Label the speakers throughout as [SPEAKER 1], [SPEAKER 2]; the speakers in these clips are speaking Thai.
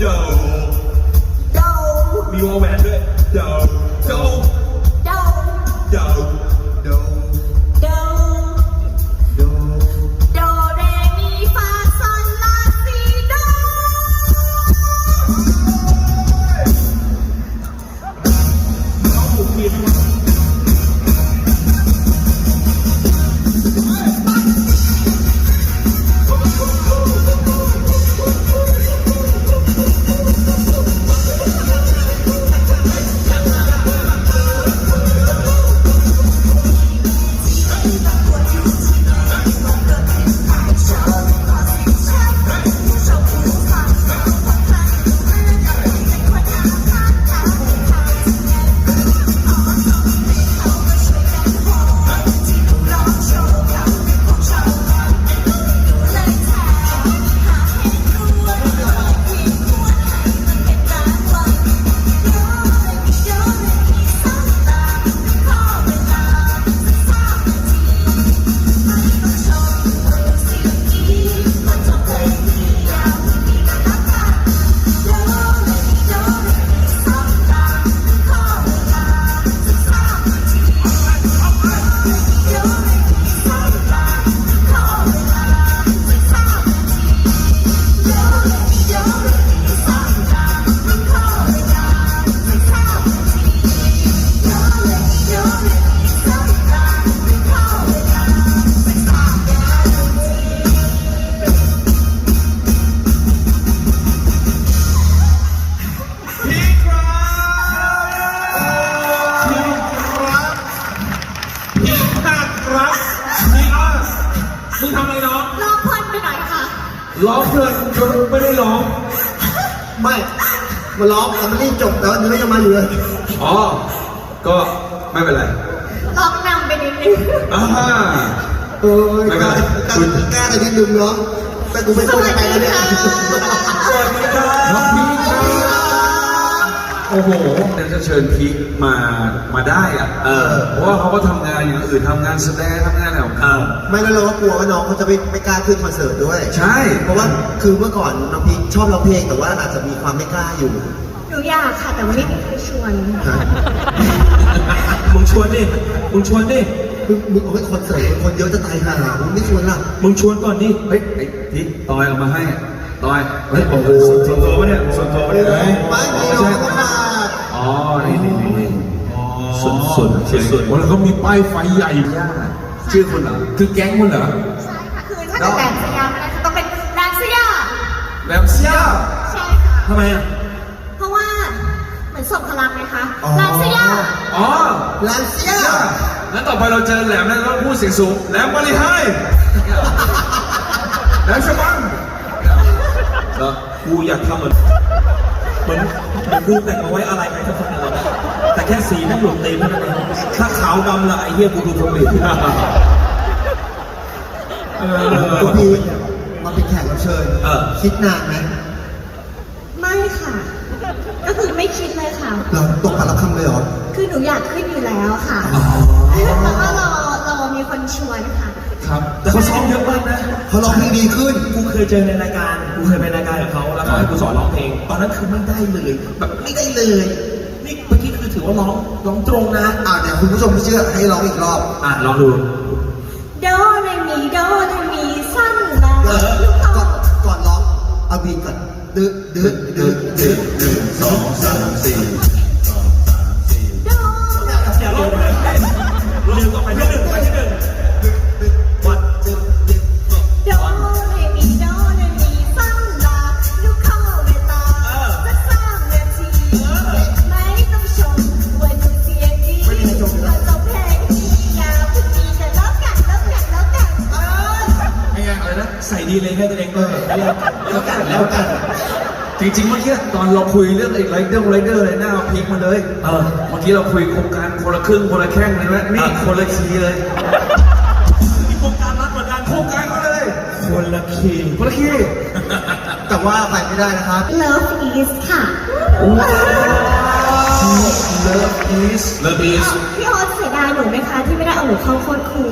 [SPEAKER 1] โดโด
[SPEAKER 2] มีวอลแหวนด้วยโด
[SPEAKER 1] ร้อ
[SPEAKER 2] งเพ
[SPEAKER 1] ลิน
[SPEAKER 2] จนไม่ได้ร้อง
[SPEAKER 3] ไม่มาร้องแต่มันรีบจบแต่ว่าเนื้อยังมาอยู่เลย
[SPEAKER 2] อ๋อ ก็ไม่เป็นไร
[SPEAKER 1] ลองนำไปนิดนึง
[SPEAKER 2] อ่า
[SPEAKER 3] เออ
[SPEAKER 2] ไม่เป็นไร
[SPEAKER 3] กล้ากล้าแต่นิดนึงเนาะแต่กูไม่ควรจะไปแล้วเนี่ย
[SPEAKER 2] โอ้โหเดี๋ยวจะเชิญพีคมามาได้อะเออเพราะว่าเขาก็ทำงานอย่างอื่นทำงานแสดงทำงานอะไรของเขา
[SPEAKER 3] ไม่แล้วเราก็กลัวว่าน้องเขาจะไม่ไม่กล้าขึ้นคอนเสิร์ตด้วย
[SPEAKER 2] ใช่
[SPEAKER 3] เพราะว่าคือเมื่อก่อนน้องพีคชอบร้องเพลงแต่ว่าอาจจะมีความไม่กล้าอยู่
[SPEAKER 1] หนูอยากค่ะ แต่ว่าไม่มีใครชวน
[SPEAKER 4] มึงชวนดิ มึงชวนดิ
[SPEAKER 3] มึงมึงเอาให้คอนเสิร์ตคนเยอะจะตายห่ามึงไม่ชวนล่ะ
[SPEAKER 4] มึงชวนก่อนดิ
[SPEAKER 2] เฮ้ยไอ้พีคตอยเอามาให้ตอย
[SPEAKER 4] เฮ้ยโอ้โหส่วนตัวปะเนี่ยส่วนตัวปะเนี่ย
[SPEAKER 3] ไม่มี
[SPEAKER 2] ไม่
[SPEAKER 3] น้อ
[SPEAKER 2] ใช่
[SPEAKER 3] งก็มา
[SPEAKER 2] อ๋อนี่นี่นี่นี่
[SPEAKER 4] ส่วนส่วนส่วนแล้วเขามีป้ายไฟใหญ่
[SPEAKER 2] ย่าชื่อคุณเหรอ
[SPEAKER 4] คือแก๊งมึงเหรอ
[SPEAKER 1] ใช่ค่ะ คือถ้าเป็นแดนสยามนะคะต้องเป็นแดนสยาม
[SPEAKER 2] แบมเซีย
[SPEAKER 1] ใช่ค่ะ
[SPEAKER 4] ทำไมอะ
[SPEAKER 1] เพราะว่าเหมือนส่งพลังไงคะแดนสยาม
[SPEAKER 2] อ๋อ
[SPEAKER 3] ลานเซีย
[SPEAKER 2] งั้นต่อไปเราเจอแหลมแล้วเราพูดเสียงสูงแหลมบริไฮแหลมชบังเหรอ
[SPEAKER 4] กูอยากทำเหมือน เหมือนเหมือนกูแต่งเอาไว้อะไรใครสักคนหนึ่งอแต่แค่สีนั่หลุดตีนเท่านั้นเองถ้าขาวดำละไอ้เหี้ยกูดูทรงดี
[SPEAKER 2] เอ
[SPEAKER 3] กู
[SPEAKER 2] อ
[SPEAKER 3] พีมาเป็นแขกรับเชิญ
[SPEAKER 4] เออ
[SPEAKER 3] คิดนานไหม
[SPEAKER 1] ไม่ค่ะ ก็คือไม่คิดเลยค่ะ
[SPEAKER 3] เราตกปากรับคำเลยเหรอ
[SPEAKER 1] คือหนูอยากขึ้นอยู่แล้วค่ะแล้วก็รอรอมีคนชวนค่ะ
[SPEAKER 2] ครับ
[SPEAKER 4] แต่เขาซ้อมเยอะมากนะ
[SPEAKER 3] เขาร้องเพลงดีขึ้น
[SPEAKER 4] กูเคยเจอในรายการ กูเคยไปรายการกับเขาแล้วเขาให้กูสอนร้องเพลง ตอนนั้นคือไม่ได้เลย แบบไม่ได้เลย นี่เมื่อกี้คือถือว่าร้องร้องตรงนะ
[SPEAKER 3] อ่าเดี๋ยวคุณผู้ชมไม่เชื่อให้ร้องอีกรอบ
[SPEAKER 4] อะลองดู
[SPEAKER 1] โดเรมีโดเรมีสั้นลา
[SPEAKER 3] เออ
[SPEAKER 1] ลูก
[SPEAKER 3] ก่
[SPEAKER 1] พ่
[SPEAKER 3] อ
[SPEAKER 1] อน
[SPEAKER 3] ก่อนร้องเอาบีทก่อนดึกดึกดึกดึก
[SPEAKER 4] ดึ เลยให้ตัวเองเออแล้วกันแล้วกัน
[SPEAKER 2] จริงๆเมื่อกี้ตอนเราคุยเรื่องไอ้ไรเดอร์ไรเดอร์อะไรหน้าพีคมาเลย
[SPEAKER 4] เออ
[SPEAKER 2] เมื่อกี้เราคุยโครงการคนละครึ่งคนละแข้งเลยไหมนี่คนละคีย์เลย
[SPEAKER 4] มีโครงการรัฐเหมือนกัน
[SPEAKER 2] โครงการมาเลย
[SPEAKER 4] คนละคี
[SPEAKER 2] คนละคีย์
[SPEAKER 3] แต่ว่าไปไม่ได้นะครับ
[SPEAKER 1] Love is ค่ะ
[SPEAKER 2] สเลิฟอีสเลิฟอีส
[SPEAKER 1] พี่ออสเสียดายหนูไหมคะที่ไม่ได้เอาหนูเข้าโคตรครู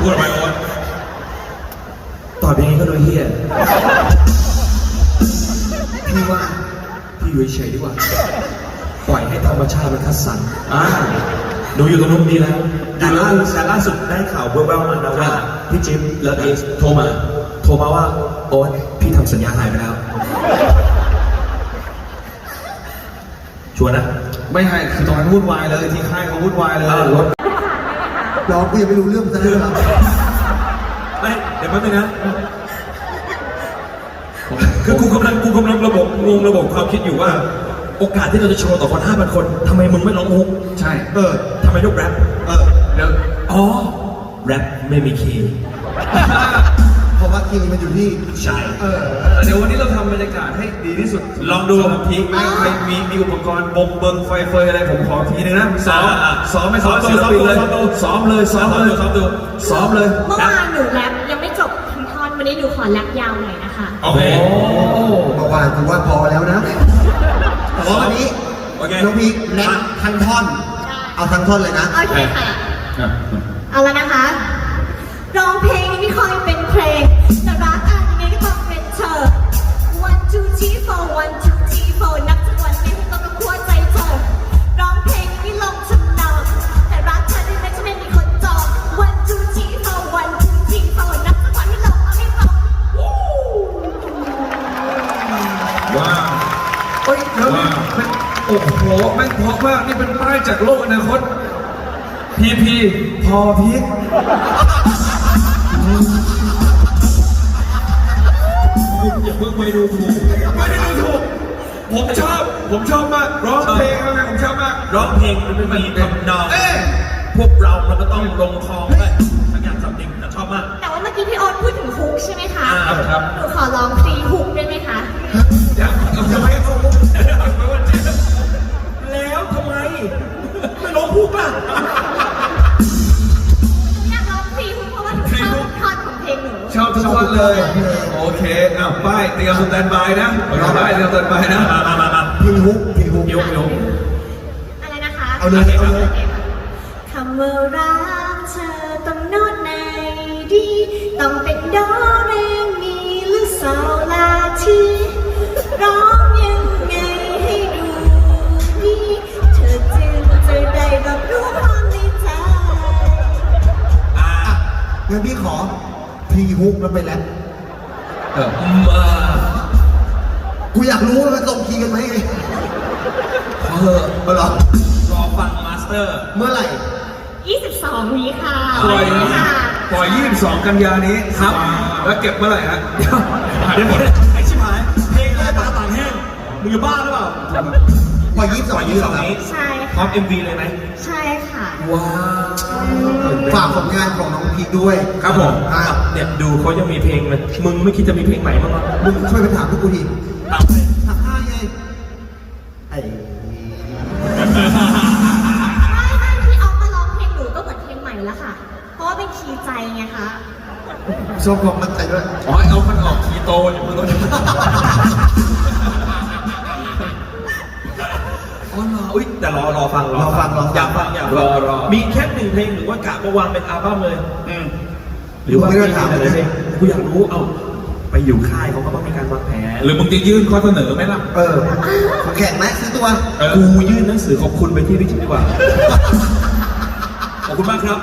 [SPEAKER 2] พูดไปโอ๊ต
[SPEAKER 4] ตอบยังไงก็ดู เฮีย
[SPEAKER 3] พี่ว่า
[SPEAKER 4] พี่อยู่เฉยๆดีกว่า ปล่อยให้ธรรมชาติมันคัดสรร
[SPEAKER 2] อ่า
[SPEAKER 4] หนูอยู่ตรงนู้นดีแล้วแต่ล่าแต่ล่าสุดได้ข่าวแว่วๆมานะว่า พี่จิ๊บเลิฟเอสโทรมา โทรมาว่า โอ๊ตพี่ทำสัญญาหายไปแล้ว ชัวร์นะ
[SPEAKER 2] ไม่ให้คือตอนนั้นวุ่นวายเลย ที่ค่ายเขาวุ่นวายเลย
[SPEAKER 4] เออ
[SPEAKER 2] รถ
[SPEAKER 3] ร้องกูยังไม่รู้เรื่องซะเลยครับ
[SPEAKER 4] ไม่เดี๋ยวแป๊บนึงนะ คือกูกำลังกูกำลังระบบงงระบบความคิดอยู่ว่า โอกาสที่เราจะโชว์ต่อคนห้าพันคนทำไมมึงไม่ร้องฮุก
[SPEAKER 2] ใช่
[SPEAKER 3] เออ
[SPEAKER 4] ทำไมยกแรป
[SPEAKER 3] เออ
[SPEAKER 2] เดี๋ยว
[SPEAKER 4] อ๋อแรปไม่มีคีย์
[SPEAKER 3] เพราะว่าคิวมันอยู่ที่
[SPEAKER 4] ใช่
[SPEAKER 3] เออ
[SPEAKER 2] เดี๋ยววันนี้เราทำบรรยากาศให้ดีที่สุด
[SPEAKER 4] ลองดู
[SPEAKER 2] สำหรับพีคไหมใครมีมีอุปกรณ์บงเบิงไฟเฟยอะไรผมขอทีนึงนะซ้อม
[SPEAKER 4] อ่าอ่า
[SPEAKER 2] ซ้อมไม่ซ้อม
[SPEAKER 4] ซ้อม
[SPEAKER 2] ศิลปินเลย
[SPEAKER 4] ซ้อมดู
[SPEAKER 2] ซ้อมเลยซ้อมเลย
[SPEAKER 4] ซ้อมดู
[SPEAKER 2] ซ้อมเลย
[SPEAKER 1] เมื่อวานหนูแรปยังไม่จบทั้งท่อนวันนี้หนูขอแรปยาวหน่อยนะคะ
[SPEAKER 4] โอเค
[SPEAKER 2] โอ้
[SPEAKER 3] เมื่อวานกูว่าพอแล้วนะแต่ว่าวันนี้
[SPEAKER 4] โอเค
[SPEAKER 3] น้องพีแรปทั้งท่อน เอาทั้งท่อนเลยนะ
[SPEAKER 1] โอเคค่ะ
[SPEAKER 2] อะ
[SPEAKER 1] เอาแล้วนะคะ ร้องเพลงนี่ไม่ค่อยเป็นเพลง แต่รักอันยังไงก็ต้องเป็นเธอ one two three four one two พี
[SPEAKER 2] พีพอพีค
[SPEAKER 4] อย่าเพิ่งไปดูถูก
[SPEAKER 2] ไม่ได้ดูถูกผมชอบ ผมชอบมาก ร้องเพลงอะไรผมชอบมาก
[SPEAKER 4] ร้องเพลงมันไม่มีทำนอง
[SPEAKER 2] เอ๊ะ
[SPEAKER 4] พวกเรามันก็ต้องลงคลองด้วยสักอย่างสัมติงแต่ชอบมาก
[SPEAKER 1] แต่ว่าเมื่อกี้พี่โอ๊ตพูดถึงฮุกใช่ไหมคะ
[SPEAKER 4] อ่าครับ
[SPEAKER 1] หนูขอร้องฟรีฮุกได้ไหมคะ
[SPEAKER 2] อยากเอาจะไม่เอา
[SPEAKER 4] แล้วทำไมไม่ร้องพูกล่ะ
[SPEAKER 1] เล
[SPEAKER 2] ย โอเคอ้าวป้ายเตรียมสแตนบายนะรอป้ายเตรียมสแตนบายนะ
[SPEAKER 4] มามามามา
[SPEAKER 3] พิงฮุกพิงฮุก
[SPEAKER 4] ยกยก
[SPEAKER 1] อะไรนะคะ
[SPEAKER 3] เอาเลยเอาเลย
[SPEAKER 1] คำว่ารักเธอต้องโน้ตในดี ต้องเป็นโดเร
[SPEAKER 3] พีฮุกแล้วไปแรป
[SPEAKER 2] เออ
[SPEAKER 4] อืมอ่า
[SPEAKER 3] กูอยากรู้ว่ามันตรงคีย์กันไหมไง
[SPEAKER 4] เออ
[SPEAKER 3] เออเหรอ
[SPEAKER 4] รอฟังมาสเตอร์
[SPEAKER 3] เมื่อไหร่
[SPEAKER 1] 22นี้ค่ะ
[SPEAKER 2] ปล่อย
[SPEAKER 1] วันนี้ค่ะ
[SPEAKER 2] ปล่อย 22 กันยานี้
[SPEAKER 4] ครับ
[SPEAKER 2] แล้วเก็บเมื่อไหร่ฮะ
[SPEAKER 4] เดี๋ยวเดี๋ยวไอ้ชิบหายเพลงแรกตาต่างแห้งมึงจะบ้าหรือเปล่า
[SPEAKER 3] พอยี่สิบส
[SPEAKER 4] ป
[SPEAKER 3] อ
[SPEAKER 4] ล่
[SPEAKER 3] ง
[SPEAKER 4] อย
[SPEAKER 3] นี้
[SPEAKER 4] ยี่
[SPEAKER 3] เห
[SPEAKER 4] ส
[SPEAKER 3] ร
[SPEAKER 4] อ
[SPEAKER 3] องครับ
[SPEAKER 4] นี้
[SPEAKER 1] ใช่
[SPEAKER 4] พร้อ
[SPEAKER 1] ค่ะ
[SPEAKER 4] ม MV เลยไหม
[SPEAKER 1] ใช่ค่ะ
[SPEAKER 4] ว้าว
[SPEAKER 3] ฝากผลงานของน้องพีคด้วย
[SPEAKER 2] ครับผม
[SPEAKER 3] อะ
[SPEAKER 4] เนี่ยดูเขายังมีเพลงเลยมึงไม่คิดจะมีเพลงใหม่บ้างเหรอ
[SPEAKER 3] มึงช่วยไปถามพวกกูดิ
[SPEAKER 4] ตามไป
[SPEAKER 3] ถามท่าไงไอ้
[SPEAKER 1] ไม่ไม่พี่ออฟมาร้องเพลงหนูก็เหมือนเพลงใหม่แล้วค่ะ เพราะว่าเป็นคีย์ใจไงคะ
[SPEAKER 3] ชอบความมั่นใจด้วย
[SPEAKER 2] อ๋อเอามันออกคีโตอยู่มึงต้อ
[SPEAKER 4] อ๋อเหรออุ้ยแต่รอรอฟัง
[SPEAKER 3] รอฟังรอฟัง
[SPEAKER 4] อยากฟังอยาก
[SPEAKER 2] ร
[SPEAKER 4] ฟั
[SPEAKER 2] องรอ
[SPEAKER 4] มีแค่หนึ่งเพลงหรือว่ากะมาวางเป็นอัลบั้มเลย
[SPEAKER 2] อืม
[SPEAKER 4] หรือว่า
[SPEAKER 3] ไม่ได้ถาม
[SPEAKER 4] อะไรเพลงกูอยากรู้เอาไปอยู่ค่ายเขาก็ต้องมีการวางแผน
[SPEAKER 2] หรือมึงจะยื่นข้อเสนอไหมล่ะ
[SPEAKER 3] เออแข่งไหมซื้อตัว
[SPEAKER 2] เออ
[SPEAKER 4] กูยื่นหนังสือขอบคุณไปที่พี่จิ๊บดีกว่า ขอบคุณมากครับ